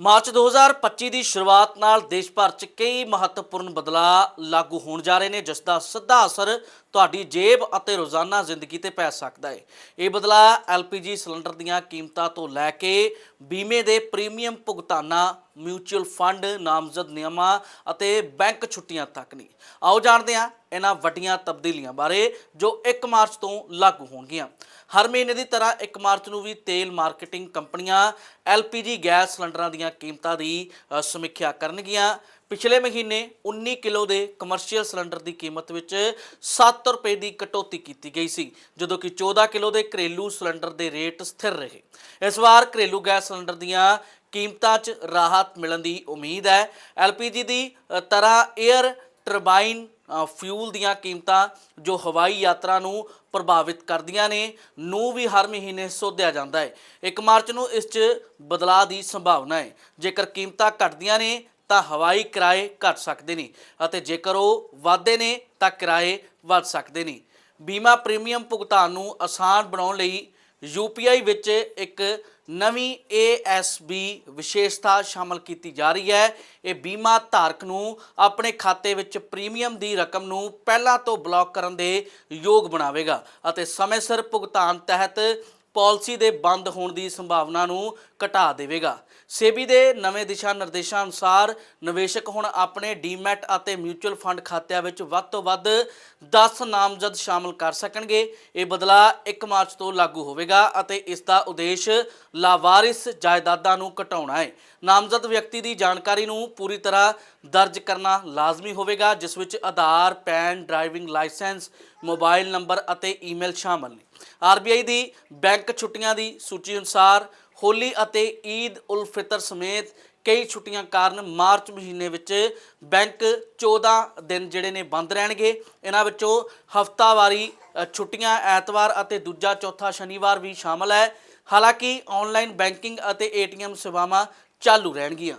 March 2025 ਦੀ ਸ਼ੁਰੂਆਤ ਨਾਲ ਦੇਸ਼ ਭਰ 'ਚ ਕਈ ਮਹੱਤਵਪੂਰਨ ਬਦਲਾਅ ਲਾਗੂ ਹੋਣ ਜਾ ਰਹੇ ਨੇ, ਜਿਸ ਦਾ ਸਿੱਧਾ ਅਸਰ ਤੁਹਾਡੀ ਜੇਬ ਅਤੇ ਰੋਜ਼ਾਨਾ ਜ਼ਿੰਦਗੀ ਤੇ ਪੈ ਸਕਦਾ ਹੈ ਇਹ ਬਦਲਾਅ ਐਲਪੀਜੀ ਸਿਲੰਡਰ ਦੀਆਂ ਕੀਮਤਾਂ ਤੋਂ ਲੈ ਕੇ ਬੀਮੇ ਦੇ ਪ੍ਰੀਮੀਅਮ ਭੁਗਤਾਨਾਂ, ਮਿਊਚੁਅਲ ਫੰਡ, ਨਾਮਜ਼ਦ ਨਿਯਮਾਂ ਅਤੇ ਬੈਂਕ ਛੁੱਟੀਆਂ ਤੱਕ ਨਹੀਂ ਆਓ ਜਾਣਦੇ ਹਾਂ ਇਹਨਾਂ ਵੱਡੀਆਂ ਤਬਦੀਲੀਆਂ ਬਾਰੇ ਜੋ 1 ਮਾਰਚ ਤੋਂ ਲਾਗੂ ਹੋਣਗੀਆਂ। ਹਰ ਮਹੀਨੇ ਦੀ ਤਰ੍ਹਾਂ 1 ਮਾਰਚ ਨੂੰ ਵੀ ਤੇਲ ਮਾਰਕੀਟਿੰਗ ਕੰਪਨੀਆਂ LPG ਗੈਸ ਸਿਲੰਡਰਾਂ ਦੀਆਂ ਕੀਮਤਾਂ ਦੀ ਸਮੀਖਿਆ ਕਰਨਗੀਆਂ। ਪਿਛਲੇ ਮਹੀਨੇ 19 ਕਿਲੋ ਦੇ ਕਮਰਸ਼ੀਅਲ ਸਿਲੰਡਰ ਦੀ ਕੀਮਤ ਵਿੱਚ 7 ਰੁਪਏ ਦੀ ਕਟੌਤੀ ਕੀਤੀ ਗਈ ਸੀ, ਜਦੋਂ ਕਿ 14 ਕਿਲੋ ਦੇ ਘਰੇਲੂ ਸਿਲੰਡਰ ਦੇ ਰੇਟ ਸਥਿਰ ਰਹੇ। ਇਸ ਵਾਰ ਘਰੇਲੂ ਗੈਸ ਸਿਲੰਡਰ ਦੀਆਂ ਕੀਮਤਾਂ 'ਚ ਰਾਹਤ ਮਿਲਣ ਦੀ ਉਮੀਦ ਹੈ। LPG ਦੀ ਤਰ੍ਹਾਂ 에ਅਰ ਟਰਬਾਈਨ ਫਿਊਲ ਦੀਆਂ ਕੀਮਤਾਂ ਜੋ ਹਵਾਈ ਯਾਤਰਾ ਨੂੰ ਪ੍ਰਭਾਵਿਤ ਕਰਦੀਆਂ ਨੇ, ਨੂੰ ਵੀ ਹਰ ਮਹੀਨੇ ਸੋਧਿਆ ਜਾਂਦਾ ਹੈ। 1 ਮਾਰਚ ਨੂੰ ਇਸ 'ਚ ਬਦਲਾਅ ਦੀ ਸੰਭਾਵਨਾ ਹੈ। ਜੇਕਰ ਕੀਮਤਾਂ ਘਟਦੀਆਂ ਨੇ, ਤਾਂ ਹਵਾਈ ਕਿਰਾਏ ਘਟ ਸਕਦੇ ਨੇ ਅਤੇ ਜੇਕਰ ਉਹ ਵਾਧੇ ਨੇ, ਤਾਂ ਕਿਰਾਏ ਵੱਧ ਸਕਦੇ ਨੇ। ਬੀਮਾ ਪ੍ਰੀਮੀਅਮ ਭੁਗਤਾਨ ਨੂੰ ਆਸਾਨ ਬਣਾਉਣ ਲਈ UPI ਵਿੱਚ ਇੱਕ ਨਵੀਂ ASB ਵਿਸ਼ੇਸ਼ਤਾ ਸ਼ਾਮਲ ਕੀਤੀ ਜਾ ਰਹੀ ਹੈ। ਇਹ ਬੀਮਾ ਧਾਰਕ ਨੂੰ ਆਪਣੇ ਖਾਤੇ ਵਿੱਚ ਪ੍ਰੀਮੀਅਮ ਦੀ ਰਕਮ ਨੂੰ ਪਹਿਲਾਂ ਤੋਂ ਬਲੌਕ ਕਰਨ ਦੇ ਯੋਗ ਬਣਾਵੇਗਾ ਅਤੇ ਸਮੇਂ ਸਿਰ ਭੁਗਤਾਨ ਤਹਿਤ ਪਾਲਿਸੀ ਦੇ ਬੰਦ ਹੋਣ ਦੀ ਸੰਭਾਵਨਾ ਨੂੰ ਘਟਾ ਦੇਵੇਗਾ। ਸੇਬੀ ਦੇ ਨਵੇਂ ਦਿਸ਼ਾ ਨਿਰਦੇਸ਼ਾਂ ਅਨੁਸਾਰ ਨਿਵੇਸ਼ਕ ਹੁਣ ਆਪਣੇ ਡੀਮੈਟ ਅਤੇ ਮਿਊਚੁਅਲ ਫੰਡ ਖਾਤਿਆਂ ਵਿੱਚ ਵੱਧ ਤੋਂ ਵੱਧ 10 ਨਾਮਜ਼ਦ ਸ਼ਾਮਲ ਕਰ ਸਕਣਗੇ। ਇਹ ਬਦਲਾਅ 1 ਮਾਰਚ ਤੋਂ ਲਾਗੂ ਹੋਵੇਗਾ ਅਤੇ ਇਸ ਦਾ ਉਦੇਸ਼ ਲਾਵਾਰਿਸ ਜਾਇਦਾਦਾਂ ਨੂੰ ਘਟਾਉਣਾ ਹੈ। ਨਾਮਜ਼ਦ ਵਿਅਕਤੀ ਦੀ ਜਾਣਕਾਰੀ ਨੂੰ ਪੂਰੀ ਤਰ੍ਹਾਂ ਦਰਜ ਕਰਨਾ ਲਾਜ਼ਮੀ ਹੋਵੇਗਾ, ਜਿਸ ਵਿੱਚ Aadhaar, PAN, driving licence, mobile number ਅਤੇ ਈਮੇਲ ਸ਼ਾਮਲ ਨੇ। ਆਰਬੀਆਈ ਦੀ ਬੈਂਕ ਛੁੱਟੀਆਂ ਦੀ ਸੂਚੀ ਅਨੁਸਾਰ ਹੋਲੀ ਅਤੇ ਈਦ ਉਲ ਫਿਤਰ ਸਮੇਤ ਕਈ ਛੁੱਟੀਆਂ ਕਾਰਨ ਮਾਰਚ ਮਹੀਨੇ ਵਿੱਚ ਬੈਂਕ 14 ਦਿਨ ਜਿਹੜੇ ਨੇ ਬੰਦ ਰਹਿਣਗੇ। ਇਹਨਾਂ ਵਿੱਚੋਂ ਹਫਤਾਵਾਰੀ ਛੁੱਟੀਆਂ ਐਤਵਾਰ ਅਤੇ ਦੂਜਾ ਚੌਥਾ ਸ਼ਨੀਵਾਰ ਵੀ ਸ਼ਾਮਲ ਹੈ। ਹਾਲਾਂਕਿ ਆਨਲਾਈਨ ਬੈਂਕਿੰਗ ਅਤੇ ਏਟੀਐਮ ਸੇਵਾਵਾਂ ਚਾਲੂ ਰਹਿਣਗੀਆਂ।